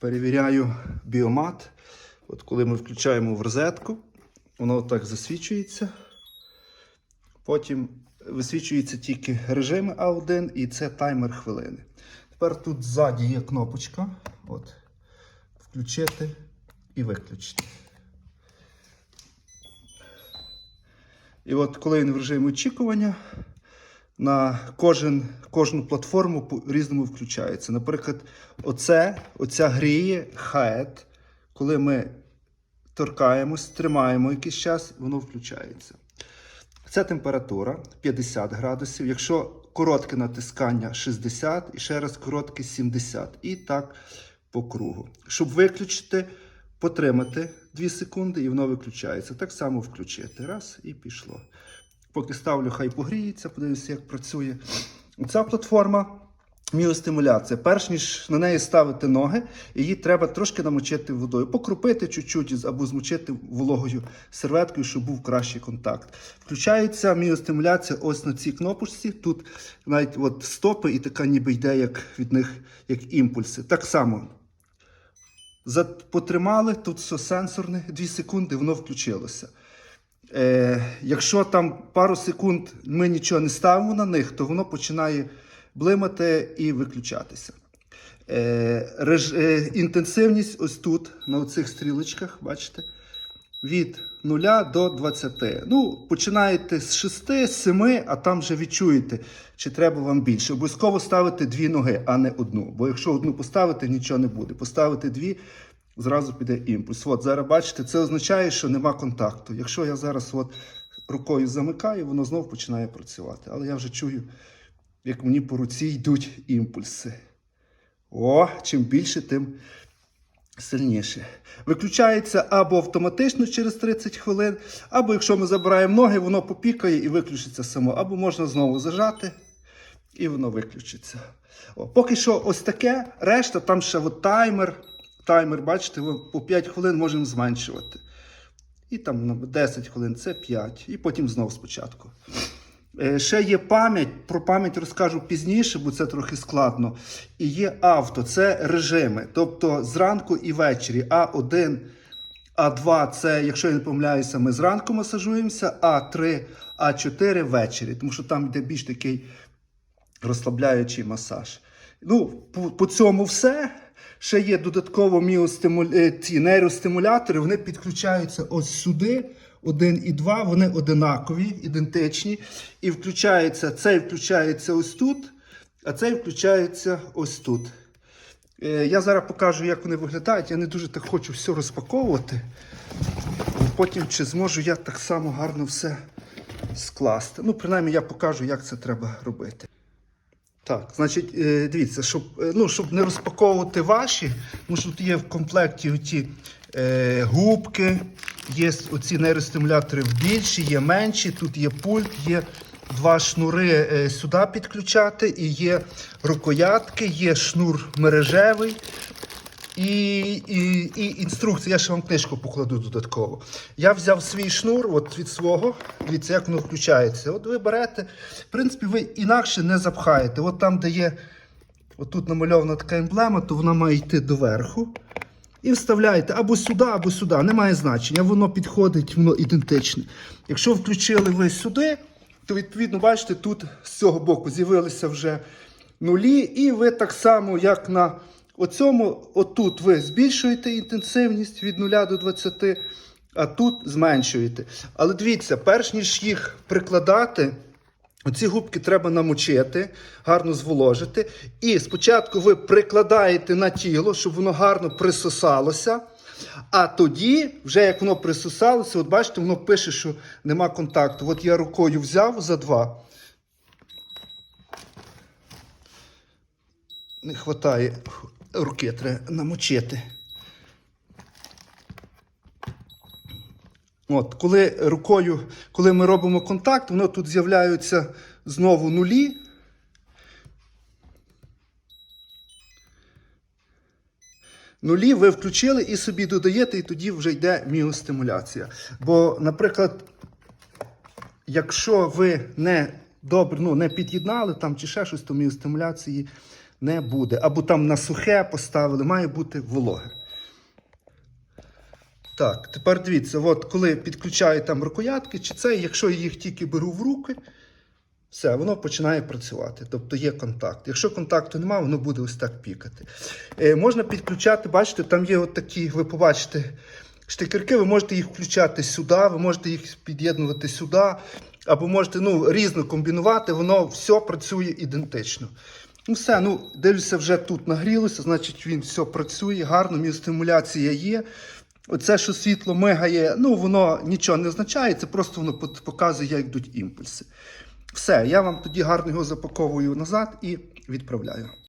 перевіряю біомат. От коли ми включаємо в розетку, воно так засвічується. Потім висвічується тільки режими А1 і це таймер хвилини. Тепер тут ззаді є кнопочка. От, включити і виключити. І от коли він в режимі очікування, на кожен, кожну платформу по-різному включається. Наприклад, оце, оця гріє хает, коли ми торкаємось, тримаємо якийсь час, воно включається. Це температура 50 градусів. Якщо коротке натискання 60 і ще раз коротке 70. І так по кругу. Щоб виключити, потримати 2 секунди і воно виключається. Так само включити. Раз і пішло. Поки ставлю, хай погріється, подивлюся, як працює. Ця платформа міостимуляція. Перш ніж на неї ставити ноги, її треба трошки намочити водою, покропити чуть-чуть або змочити вологою серветкою, щоб був кращий контакт. Включається міостимуляція ось на цій кнопочці. Тут навіть от стопи і така ніби йде як від них як імпульси. Так само. Потримали, тут все сенсорне, 2 секунди, воно включилося. Е, якщо там пару секунд ми нічого не ставимо на них, то воно починає блимати і виключатися. Е, реж, е, інтенсивність ось тут, на цих стрілочках, бачите, від 0 до 20. Ну, починаєте з 6, з 7, а там вже відчуєте, чи треба вам більше. Обов'язково ставити дві ноги, а не одну. Бо якщо одну поставити, нічого не буде. Поставити дві, зразу піде імпульс. От зараз бачите, це означає, що нема контакту. Якщо я зараз от рукою замикаю, воно знову починає працювати. Але я вже чую, як мені по руці йдуть імпульси. О, чим більше, тим сильніше. Виключається або автоматично через 30 хвилин, або якщо ми забираємо ноги, воно попікає і виключиться само. Або можна знову зажати, і воно виключиться. О, поки що ось таке, решта, там ще от таймер. Таймер, бачите, по 5 хвилин можемо зменшувати. І там 10 хвилин це 5. І потім знов спочатку. Е, Ще є пам'ять, про пам'ять розкажу пізніше, бо це трохи складно. І є авто, це режими. Тобто зранку і ввечері А1, А2 це, якщо я не помиляюся, ми зранку масажуємося, А3, А4 ввечері, тому що там йде більш такий розслабляючий масаж. Ну, по, по цьому все. Ще є додатково міостиму... е, нейростимулятори, вони підключаються ось сюди. Один і два, вони одинакові, ідентичні. І включається, цей включається ось тут, а цей включається ось тут. Е, Я зараз покажу, як вони виглядають. Я не дуже так хочу все розпаковувати. Потім чи зможу я так само гарно все скласти. Ну, принаймні, я покажу, як це треба робити. Так, значить, е, дивіться, щоб, е, ну, щоб не розпаковувати ваші, тому що тут є в комплекті оті е, губки, є оці нейростимулятори більші, є менші, тут є пульт, є два шнури е, сюди підключати, і є рукоятки, є шнур мережевий. І, і, і інструкція, я ще вам книжку покладу додатково. Я взяв свій шнур от від свого, дивіться, як воно включається. От ви берете, в принципі, ви інакше не запхаєте. От там, де є, от тут намальована така емблема, то вона має йти доверху. І вставляєте або сюди, або сюди. Немає значення. Воно підходить, воно ідентичне. Якщо включили ви сюди, то відповідно, бачите, тут з цього боку з'явилися вже нулі, і ви так само, як на оцьому, отут ви збільшуєте інтенсивність від 0 до 20, а тут зменшуєте. Але дивіться, перш ніж їх прикладати, Оці губки треба намочити, гарно зволожити. І спочатку ви прикладаєте на тіло, щоб воно гарно присосалося. А тоді, вже як воно присосалося, от бачите, воно пише, що нема контакту. От я рукою взяв за два. Не вистачає руки, треба намочити. От, коли рукою, коли ми робимо контакт, воно тут з'являються знову нулі. Нулі ви включили і собі додаєте, і тоді вже йде міостимуляція. Бо, наприклад, якщо ви не добре ну, не під'єднали там чи ще щось, то міостимуляції не буде. Або там на сухе поставили, має бути вологе. Так, тепер дивіться, от коли підключаю там рукоятки, чи це, якщо я їх тільки беру в руки, все, воно починає працювати. Тобто є контакт. Якщо контакту немає, воно буде ось так пікати. Е, можна підключати, бачите, там є от такі, ви побачите, штикерки, ви можете їх включати сюди, ви можете їх під'єднувати сюди, або можете ну, різно комбінувати, воно все працює ідентично. Ну все, ну дивлюся, вже тут нагрілося, значить він все працює, гарно, міостимуляція є. Оце, що світло мигає, ну воно нічого не означає, це просто воно показує, як йдуть імпульси. Все, я вам тоді гарно його запаковую назад і відправляю.